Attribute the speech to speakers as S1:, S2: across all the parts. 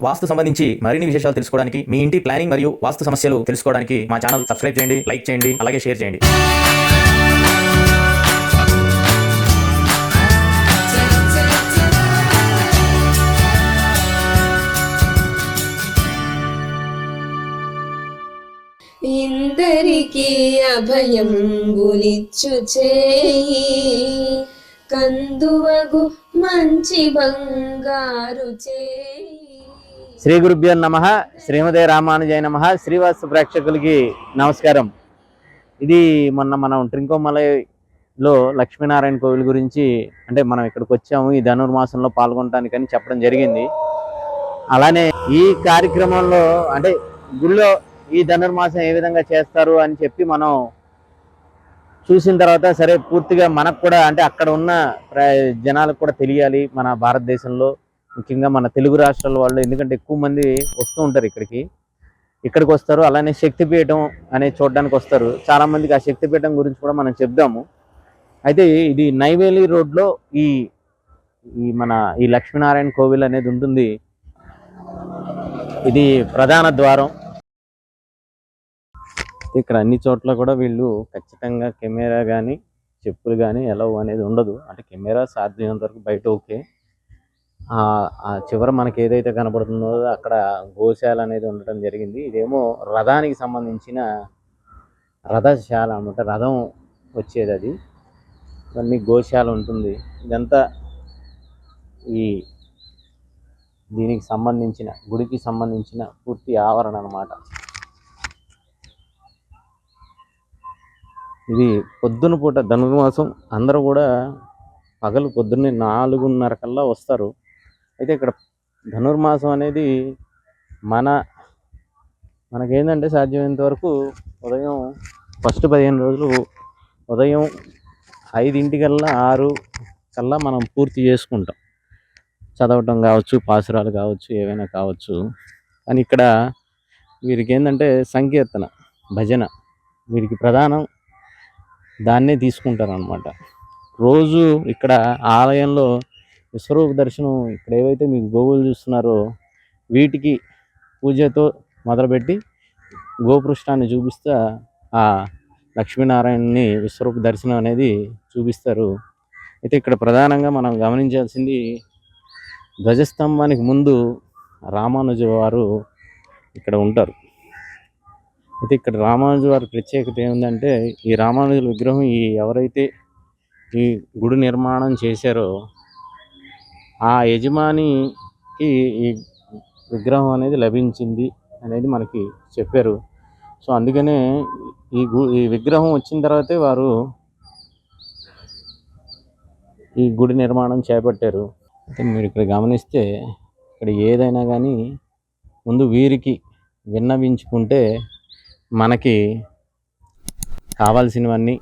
S1: వాస్తు సంబంధించి మరిన్ని విశేషాలు తెలుసుకోవడానికి మీ ఇంటి ప్లానింగ్ మరియు వాస్తు సమస్యలు తెలుసుకోవడానికి మా ఛానల్ సబ్స్క్రైబ్ చేయండి లైక్ చేయండి అలాగే షేర్ చేయండి.
S2: ఇందరికీ అభయం గులిచ్చు చేయి కందువగు మంచి బంగారు చేయి.
S3: శ్రీ గురుభ్యో నమ శ్రీమదే రామానుజయ నమ శ్రీవాస్తు ప్రేక్షకులకి నమస్కారం. ఇది మొన్న మనం ట్రింకోమలైలో లక్ష్మీనారాయణ కోవిల్ గురించి అంటే మనం ఇక్కడికి వచ్చాము ఈ ధనుర్మాసంలో పాల్గొనటానికని చెప్పడం జరిగింది. అలానే ఈ కార్యక్రమంలో అంటే గుళ్ళో ఈ ధనుర్మాసం ఏ విధంగా చేస్తారు అని చెప్పి మనం చూసిన తర్వాత సరే పూర్తిగా మనకు కూడా అంటే అక్కడ ఉన్న ప్ర- జనాలకు కూడా తెలియాలి మన భారతదేశంలో. ముఖ్యంగా మన తెలుగు రాష్ట్రాల వాళ్ళు ఎందుకంటే ఎక్కువ మంది వస్తూ ఉంటారు ఇక్కడికి. ఇక్కడికి వస్తారు అలానే శక్తిపీఠం అనేది చూడడానికి వస్తారు. చాలామందికి ఆ శక్తిపీఠం గురించి కూడా మనం చెప్దాము. అయితే ఇది నైవేలి రోడ్లో ఈ ఈ మన ఈ లక్ష్మీనారాయణ కోవిల్ అనేది ఉంటుంది. ఇది ప్రధాన ద్వారం. ఇక్కడ అన్ని చోట్ల కూడా వీళ్ళు ఖచ్చితంగా కెమెరా కానీ చెప్పులు కానీ ఎలా అనేది ఉండదు. అంటే కెమెరా సాధ్యమైనంత వరకు బయట ఓకే. ఆ చివర మనకి ఏదైతే కనబడుతుందో అక్కడ గోశాల అనేది ఉండటం జరిగింది. ఇదేమో రథానికి సంబంధించిన రథశాల అనమాట రథం వచ్చేది అది. ఇవన్నీ గోశాల ఉంటుంది. ఇదంతా ఈ దీనికి సంబంధించిన గుడికి సంబంధించిన పూర్తి ఆవరణ అనమాట ఇది పొద్దున పూట ధనుర్మాసం. అందరూ కూడా పగలు పొద్దున్నే నాలుగున్నర కల్లా వస్తారు. అయితే ఇక్కడ ధనుర్మాసం అనేది మన మనకేంటంటే సాధ్యమైనంత వరకు ఉదయం ఫస్ట్ పదిహేను రోజులు ఉదయం ఐదింటికల్లా ఆరు కల్లా మనం పూర్తి చేసుకుంటాం. చదవటం కావచ్చు పాసురాలు కావచ్చు ఏవైనా కావచ్చు. కానీ ఇక్కడ వీరికి ఏంటంటే సంకీర్తన భజన వీరికి ప్రధానం దాన్నే తీసుకుంటారు అనమాట రోజు ఇక్కడ ఆలయంలో విశ్వరూప దర్శనం ఇక్కడ ఏవైతే మీకు గోవులు చూస్తున్నారో వీటికి పూజతో మొదలుపెట్టి గోపృష్ఠాన్ని చూపిస్తా ఆ లక్ష్మీనారాయణని విశ్వరూప దర్శనం అనేది చూపిస్తారు. అయితే ఇక్కడ ప్రధానంగా మనం గమనించాల్సింది ధ్వజస్తంభానికి ముందు రామానుజ వారు ఇక్కడ ఉంటారు. అయితే ఇక్కడ రామానుజ వారి ప్రత్యేకత ఏముందంటే ఈ రామానుజుల విగ్రహం ఈ ఎవరైతే ఈ గుడి నిర్మాణం చేశారో ఆ యజమానికి ఈ విగ్రహం అనేది లభించింది అనేది మనకి చెప్పారు. సో అందుకనే ఈ గు ఈ విగ్రహం వచ్చిన తర్వాతే వారు ఈ గుడి నిర్మాణం చేపట్టారు. అయితే మీరు ఇక్కడ గమనిస్తే ఇక్కడ ఏదైనా కానీ ముందు వీరికి విన్నవించుకుంటే మనకి కావాల్సినవన్నీ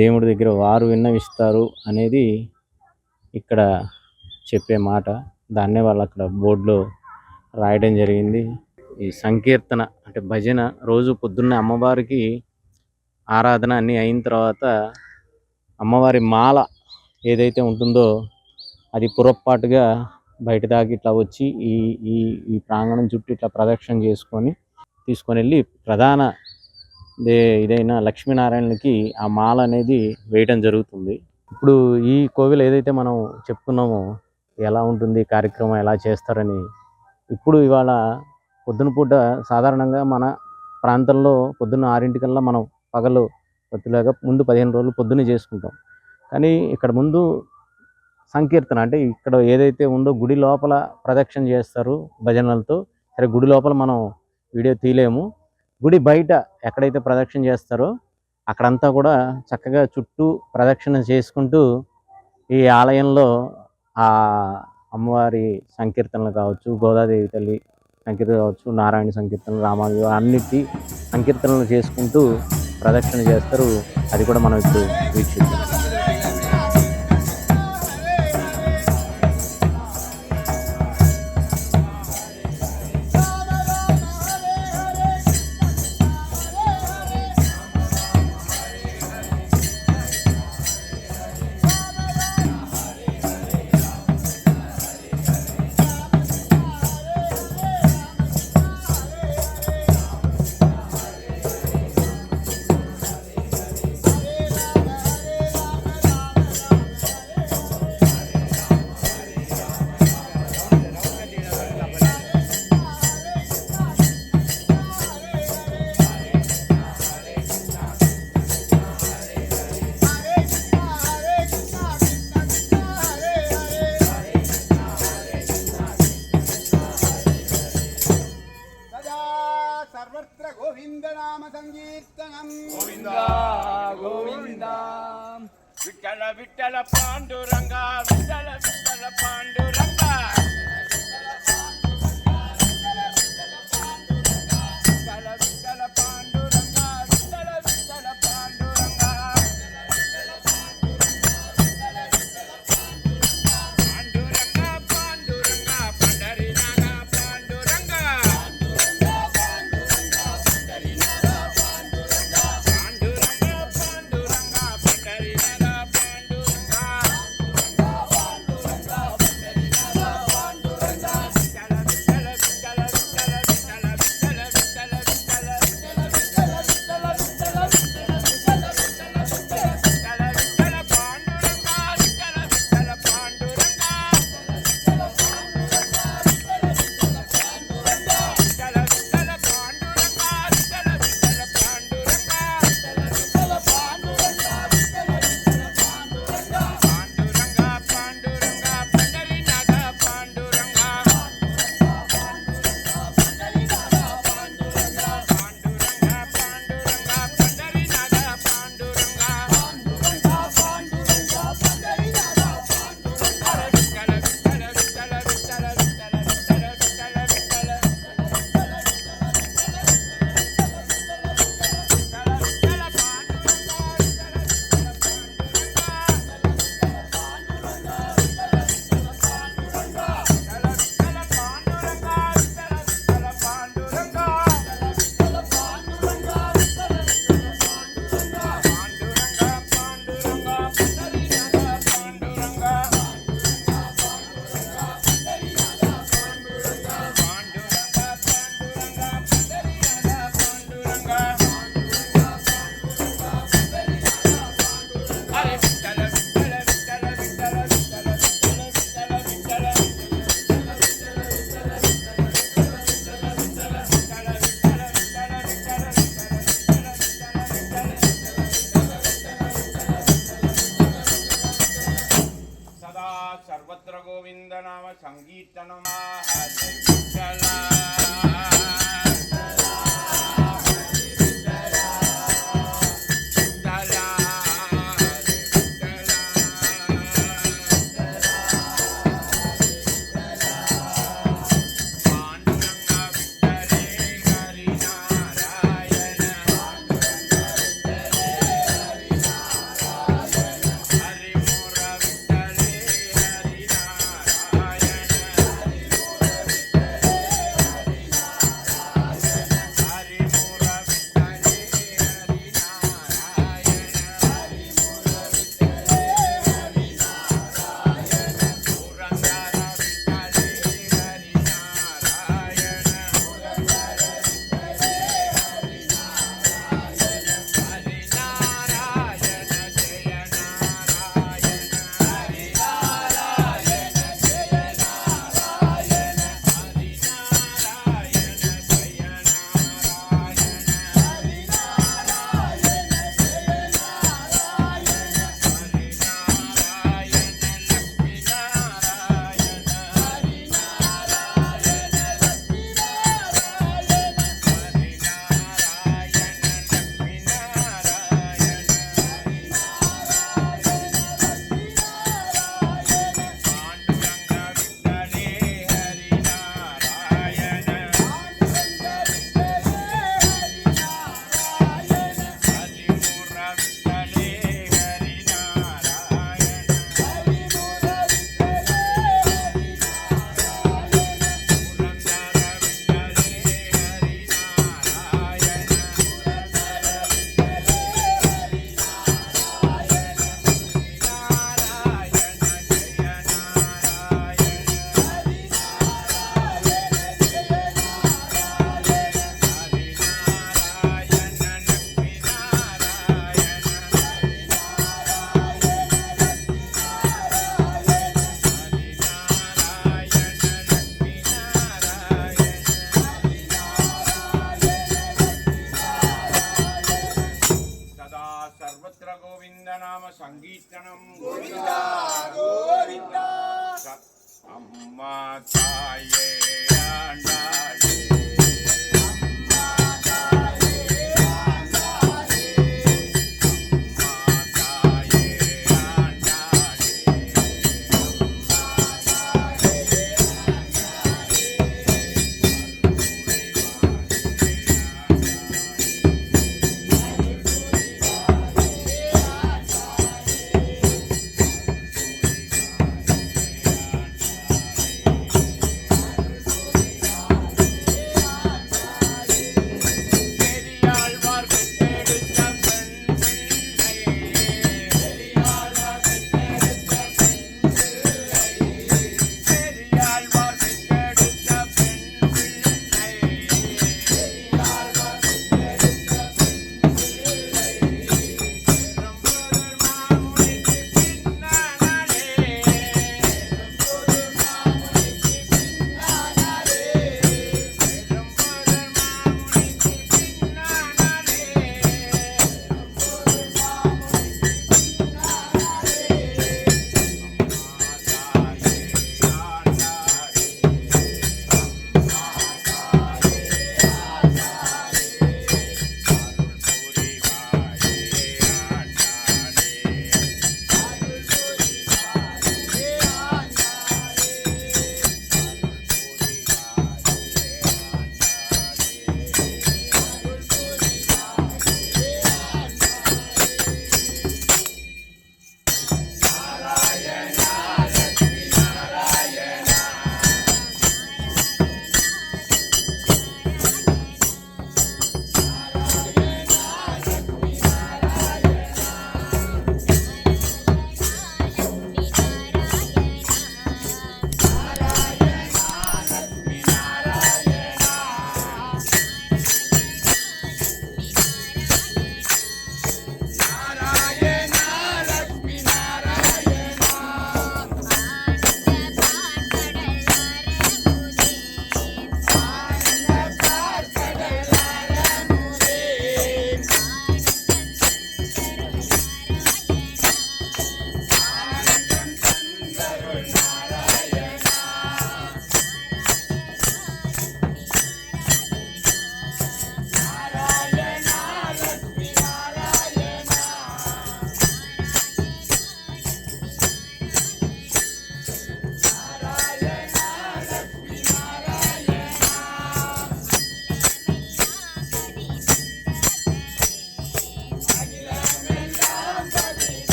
S3: దేవుడి దగ్గర వారు విన్నవిస్తారు అనేది ఇక్కడ చెప్పే మాట. దాన్నే వాళ్ళు అక్కడ బోర్డులో రాయడం జరిగింది. ఈ సంకీర్తన అంటే భజన రోజు పొద్దున్నే అమ్మవారికి ఆరాధన అన్నీ అయిన తర్వాత అమ్మవారి మాల ఏదైతే ఉంటుందో అది పురప్పాటుగా బయట దాకా ఇట్లా వచ్చి ఈ ఈ ఈ ప్రాంగణం చుట్టూ ఇట్లా ప్రదక్షిణ చేసుకొని తీసుకొని వెళ్ళి ప్రధాన దే ఇదైన లక్ష్మీనారాయణకి ఆ మాల అనేది వేయడం జరుగుతుంది. ఇప్పుడు ఈ కోవిల్ ఏదైతే మనం చెప్పుకున్నామో ఎలా ఉంటుంది కార్యక్రమం ఎలా చేస్తారని ఇప్పుడు ఇవాళ పొద్దున పూట సాధారణంగా మన ప్రాంతంలో పొద్దున్న ఆరింటికల్లా మనం పగలు పొద్దులాగా ముందు పదిహేను రోజులు పొద్దున్నే చేసుకుంటాం. కానీ ఇక్కడ ముందు సంకీర్తన అంటే ఇక్కడ ఏదైతే ఉందో గుడి లోపల ప్రదక్షిణ చేస్తారు భజనలతో సరే గుడి లోపల మనం వీడియో తీయలేము. గుడి బయట ఎక్కడైతే ప్రదక్షిణ చేస్తారో అక్కడంతా కూడా చక్కగా చుట్టూ ప్రదక్షిణ చేసుకుంటూ ఈ ఆలయంలో ఆ అమ్మవారి సంకీర్తనలు కావచ్చు గోదాదేవి తల్లి సంకీర్తన కావచ్చు నారాయణ సంకీర్తనలు రామానుజు అన్నిటి సంకీర్తనలు చేసుకుంటూ ప్రదక్షిణ చేస్తారు. అది కూడా మనం ఇప్పుడు
S4: వీక్షిస్తాం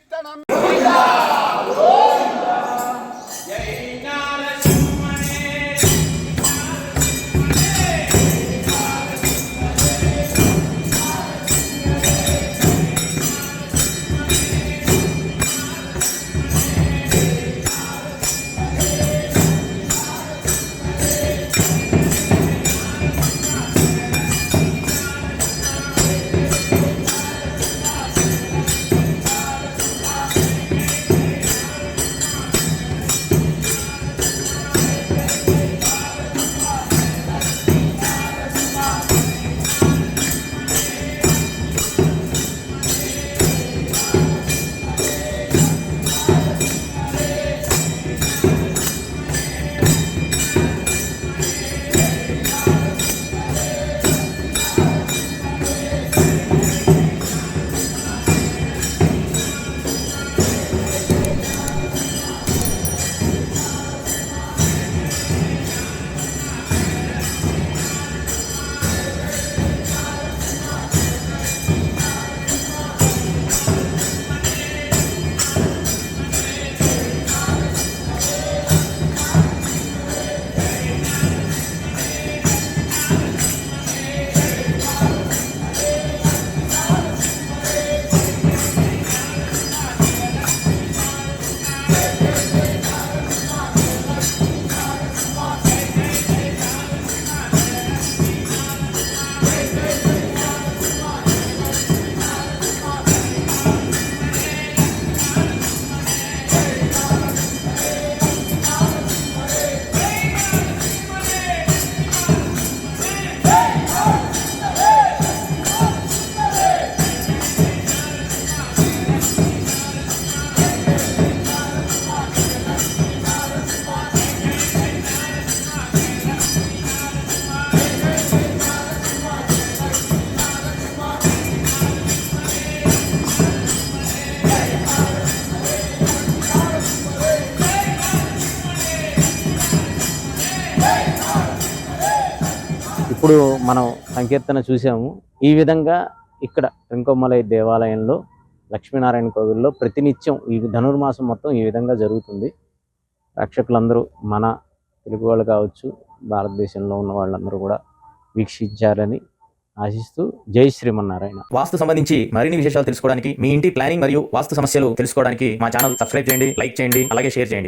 S4: సంకీర్తనం
S3: మనం సంకీర్తన చూసాము ఈ విధంగా ఇక్కడ వెంకొమ్మలై దేవాలయంలో లక్ష్మీనారాయణ కోవిల్లో ప్రతినిత్యం ఈ ధనుర్మాసం మొత్తం ఈ విధంగా జరుగుతుంది. రక్షకులందరూ మన తెలుగు వాళ్ళు కావచ్చు భారతదేశంలో ఉన్న వాళ్ళందరూ కూడా వీక్షించాలని ఆశిస్తూ జై శ్రీమన్నారాయణ.
S1: వాస్తు సంబంధించి మరిన్ని విశేషాలు తెలుసుకోవడానికి మీ ఇంటి ప్లానింగ్ మరియు వాస్తు సమస్యలు తెలుసుకోవడానికి మా ఛానల్ సబ్స్క్రైబ్ చేయండి లైక్ చేయండి అలాగే షేర్ చేయండి.